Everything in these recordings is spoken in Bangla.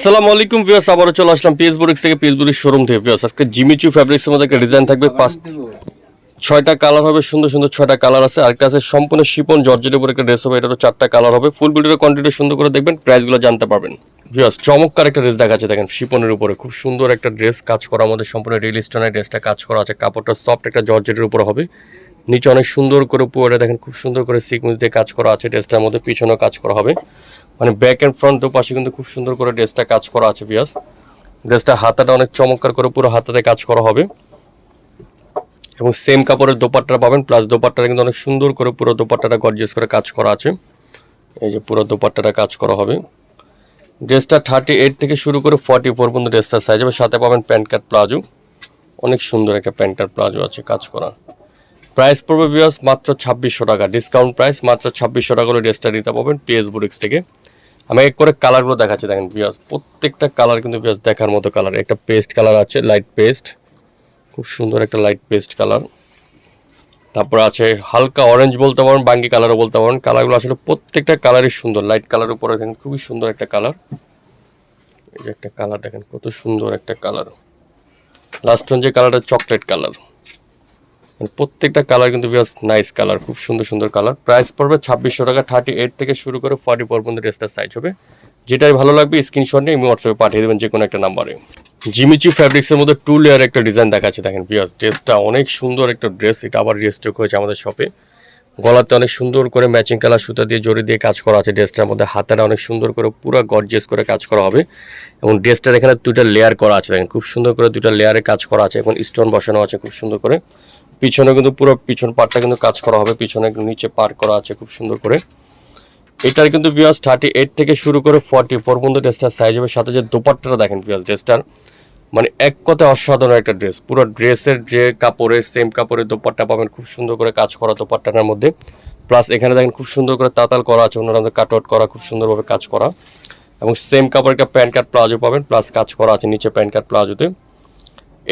আসসালামু আলাইকুম ভিউয়ার্স আবারও চলে আসলাম পিএস বুরিক্স থেকে পিএসবুরিক্স শোরুম থেকে। ভিউয়ার্স আজকে জিমিচু ফ্যাব্রিক্সের মধ্যে একটা ডিজাইন থাকবে। পাঁচ ছয়টা কালার হবে সুন্দর সুন্দর ছয়টা কালার আছে। আরেকটা আছে সম্পূর্ণ শিপন জর্জের উপর একটা ড্রেস হবে এটারও চারটা কালার হবে। ফুল ভিডিওর কোয়ান্টিটি সুন্দর করে দেখবেন প্রাইসগুলো জানতে পারবেন। ভিউয়ার্স চমৎকার একটা ড্রেস দেখাচ্ছে দেখেন শিপনের উপরে। খুব সুন্দর একটা ড্রেস কাজ করা আমাদের সম্পূর্ণ রিল স্টোনের ড্রেসটা কাজ করা আছে। কাপড়টা সফট একটা জর্জেটের উপর হবে। নিচে অনেক সুন্দর করে পুরোটা দেখেন, খুব সুন্দর করে সিকুয়েন্স দিয়ে কাজ করা আছে, ড্রেসটার মধ্যে পিছনেও কাজ করা হবে। মানে ব্যাক অ্যান্ড ফ্রন্ট দু পাশে কিন্তু খুব সুন্দর করে ড্রেসটা কাজ করা আছে বিয়াস ড্রেসটা হাতাটা অনেক চমৎকার করে পুরো হাতাতে কাজ করা হবে। এবং সেম কাপড়ের দোপাট্টা পাবেন প্লাস দোপাট্টাটা কিন্তু অনেক সুন্দর করে পুরো দোপাট্টাটা গর্জিয়াস করে কাজ করা আছে। এই যে পুরো দোপাট্টাটা কাজ করা হবে। ড্রেসটা থার্টি এইট থেকে শুরু করে ফর্টি ফোর পর্যন্ত ড্রেসটার সাইজ হবে সাথে পাবেন প্যান্ট কাট প্লাজো। অনেক সুন্দর একটা প্যান্ট কাট প্লাজো আছে কাজ করা। প্রাইস পড়বে বিয়াস মাত্র ছাব্বিশশো টাকা। ডিসকাউন্ট প্রাইস মাত্র ছাব্বিশশো টাকা করে ড্রেসটা নিতে পাবেন পিএস বুরিক্স থেকে। আমি এক করে কালারগুলো দেখাচ্ছি, দেখেন বিয়াস প্রত্যেকটা কালার কিন্তু বিয়াস দেখার মতো কালার একটা পেস্ট কালার আছে লাইট পেস্ট খুব সুন্দর একটা লাইট পেস্ট কালার তারপর আছে হালকা অরেঞ্জ বলতে পারেন, বাঙ্গি কালারও বলতে পারেন। কালারগুলো আসলে প্রত্যেকটা কালারই সুন্দর। লাইট কালার উপরে দেখেন খুবই সুন্দর একটা কালার এই যে একটা কালার দেখেন, কত সুন্দর একটা কালার লাস্ট যে কালারটা চকলেট কালার প্রত্যেকটা কালার কিন্তু বেশ নাইস কালার খুব সুন্দর সুন্দর কালার প্রাইস পড়বে ছাব্বিশশো টাকা থার্টি এইট থেকে শুরু করে ফর্টি ফোর পর্যন্ত ড্রেসটার সাইজ হবে। যেটাই ভালো লাগবে স্ক্রিনশট নিয়ে আমি হোয়াটসঅ্যাপে পাঠিয়ে দেবেন যে কোনো একটা নাম্বারে জিমিচি ফ্যাব্রিক্সের মধ্যে টু লেয়ার একটা ডিজাইন দেখাচ্ছে, দেখেন বিয়াস ড্রেসটা অনেক সুন্দর একটা ড্রেস এটা আবার রিস্টক হয়েছে আমাদের শপে গলাতে অনেক সুন্দর করে ম্যাচিং কালার সুতা দিয়ে জড়ি দিয়ে কাজ করা আছে ড্রেসটার মধ্যে, হাতাটা অনেক সুন্দর করে, পুরো গর্জিয়াস করে কাজ করা হবে। এবং ড্রেসটার এখানে দুইটা লেয়ার করা আছে, দেখেন, খুব সুন্দর করে দুইটা লেয়ারে কাজ করা আছে এবং স্টোন বসানো আছে খুব সুন্দর করে। পিছনে কিন্তু পুরো পিছন পার্টটা কিন্তু কাজ করা হবে, পিছনে নিচে পার করা আছে খুব সুন্দর করে। এটার কিন্তু বিয়াস থার্টি এইট থেকে শুরু করে ফর্টি ফোর পর্যন্ত ড্রেসটার সাইজ হবে, সাথে যে দোপাট্টাটা দেখেন বিয়াস ড্রেসটার মানে এক কথায় অসাধারণ একটা ড্রেস পুরো ড্রেসের যে কাপড়ের সেম কাপড়ের দোপাট্টা পাবেন, খুব সুন্দর করে কাজ করা দোপাট্টাটার মধ্যে। প্লাস এখানে দেখেন খুব সুন্দর করে তাতাল করা আছে অন্যরা কাট আউট করা, খুব সুন্দরভাবে কাজ করা। এবং সেম কাপড়ের একটা প্যান্ট কাট প্লাজো পাবেন প্লাস কাজ করা আছে নিচে প্যান্ট কাট প্লাজোতে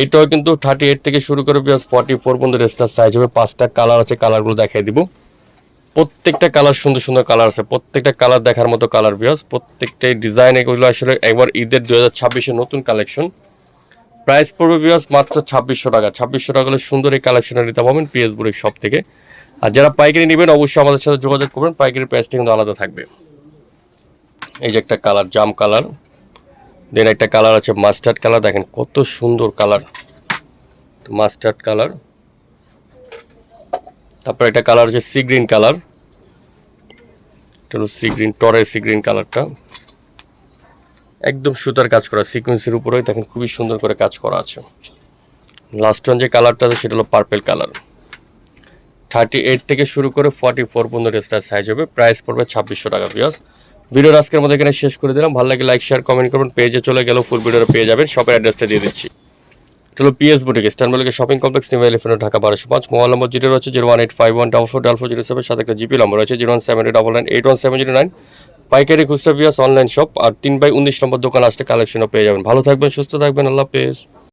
এটাও কিন্তু থার্টি এইট থেকে শুরু করে বিয়াস ফর্টি ফোর পর্যন্ত ড্রেসটার সাইজ হবে। পাঁচটা কালার আছে কালারগুলো দেখাই দিব। প্রত্যেকটা কালার সুন্দর সুন্দর কালার আছে। প্রত্যেকটা কালার দেখার মতো কালার বিয়াস। প্রত্যেকটাই ডিজাইন এগুলো আসলে একবার ঈদের দু হাজার ছাব্বিশের নতুন কালেকশন প্রাইস পড়বে বিয়াস মাত্র ছাব্বিশশো টাকা। ছাব্বিশশো টাকা হলে সুন্দর এই কালেকশনটা নিতে পাবেন পিএস বুড়ির সব থেকে। আর যারা পাইকারি নেবেন অবশ্যই আমাদের সাথে যোগাযোগ করবেন। পাইকারি প্রাইসটা কিন্তু আলাদা থাকবে। এই যে একটা কালার জাম কালার দেন একটা কালার আছে মাস্টার্ড কালার, দেখেন কত সুন্দর কালার। Mustard colour. তারপর একটা কালার আছে সি গ্রিন কালার। এটা হলো সি গ্রিন, টরের সি গ্রিন কালারটা। একদম সুতার কাজ করা, সিকোয়েন্সের উপরেই দেখেন খুবই সুন্দর করে কাজ করা আছে। লাস্ট ওয়ান যে কালারটা আছে, সেটা হলো পার্পেল কালার। থার্টি এইট থেকে শুরু করে ফর্টি ফোর পর্যন্ত ড্রেসটার সাইজ হবে। প্রাইস পড়বে ছাব্বিশশো টাকা পিয়াস ভিডিওর আজকের মধ্যে এখানে শেষ করে দিলাম। ভালো লাগে লাইক শেয়ার কমেন্ট করবেন। পেজে চলে গেল ফুল ভিডিওটা পেয়ে যাবেন। শপের অ্যাড্রেসটা দিয়ে দিচ্ছি। হলো PS boutique ইস্টানবুলিকে shopping complex New Elephant Dhaka, বারোশো পাঁচ। মোবাইল নম্বর জিরো রয়েছে, zero one eight five one double four double four zero seven. সাথে একটা জিপি নম্বর রয়েছে, zero one seven double nine, eight one seven zero nine. পাইকারি খুচরা পিয়াস অনলাইন শপ আর তিন বাই উনিশ নম্বর দোকান আসলে কালেকশনও পেয়ে যাবেন। ভালো থাকবেন, সুস্থ থাকবেন। আল্লাহ পেজ